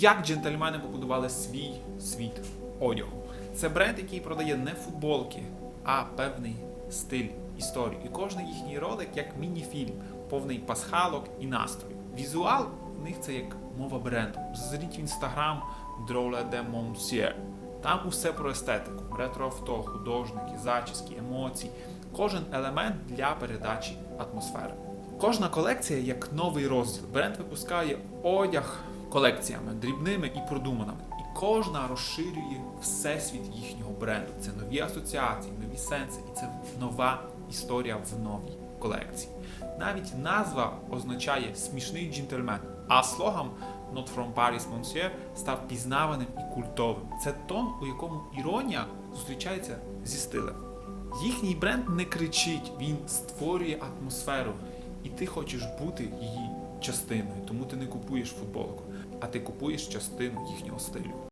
як джентльмени побудували свій світ одягу. Це бренд, який продає не футболки, а певний стиль історію. І кожен їхній ролик як міні-фільм, повний пасхалок і настрою. Візуал у них це як мова бренду. Зазиріть в інстаграм Drôle de Monsieur. Там усе про естетику, ретро-авто, художники, зачіски, емоції. Кожен елемент для передачі атмосфери. Кожна колекція як новий розділ. Бренд випускає одяг колекціями дрібними і продуманими. І кожна розширює всесвіт їхнього бренду. Це нові асоціації, нові сенси, і це нова історія в новій колекції. Навіть назва означає смішний джентльмен, а слоган Not from Paris Monsieur став пізнаваним і культовим. Це тон, у якому іронія зустрічається зі стилем. Їхній бренд не кричить, він створює атмосферу, і ти хочеш бути її частиною, тому ти не купуєш футболку, а ти купуєш частину їхнього стилю.